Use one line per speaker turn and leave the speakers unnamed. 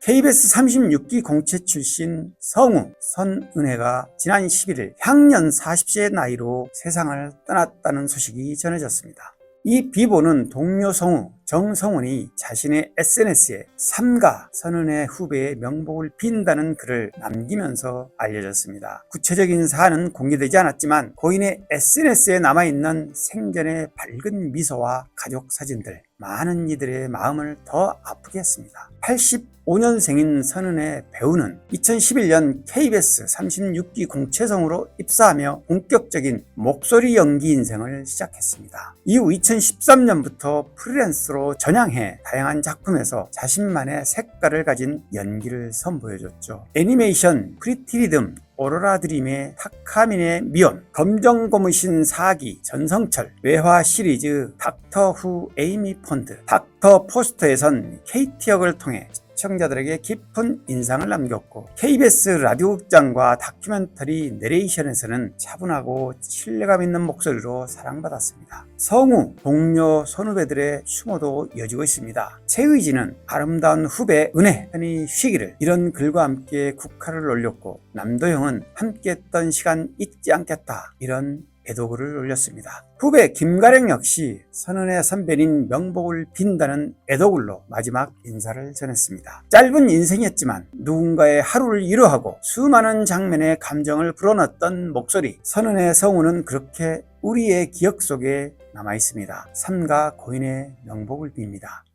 KBS 36기 공채 출신 성우 선은혜가 지난 11일 향년 40세의 나이로 세상을 떠났다는 소식이 전해졌습니다. 이 비보는 동료 성우 정성훈이 자신의 SNS에 삼가 선은혜 후배의 명복을 빈다는 글을 남기면서 알려졌습니다. 구체적인 사안은 공개되지 않았지만 고인의 SNS에 남아있는 생전의 밝은 미소와 가족 사진들 많은 이들의 마음을 더 아프게 했습니다. 85년생인 선은의 배우는 2011년 KBS 36기 공채성으로 입사하며 본격적인 목소리 연기 인생을 시작했습니다. 이후 2013년부터 프리랜서로 전향해 다양한 작품에서 자신만의 색깔을 가진 연기를 선보여줬죠. 애니메이션 프리티리듬 오로라 드림의 타카민의 미혼, 검정 고무신 사기 전성철, 외화 시리즈 닥터 후 에이미 폰드, 닥터 포스터에선 KT 역을 통해 시청자들에게 깊은 인상을 남겼고 KBS 라디오 극장과 다큐멘터리 내레이션에서는 차분하고 신뢰감 있는 목소리로 사랑받았습니다. 성우, 동료, 선후배들의 추모도 이어지고 있습니다. 최의진은 아름다운 후배 은혜 편히 쉬기를 이런 글과 함께 국화를 올렸고 남도형은 함께했던 시간 잊지 않겠다 이런 애도글을 올렸습니다. 후배 김가령 역시 선은의 선배인 명복을 빈다는 애도글로 마지막 인사를 전했습니다. 짧은 인생이었지만 누군가의 하루를 위로하고 수많은 장면의 감정을 불어넣었던 목소리 선은의 성우는 그렇게 우리의 기억 속에 남아 있습니다. 삼가 고인의 명복을 빕니다.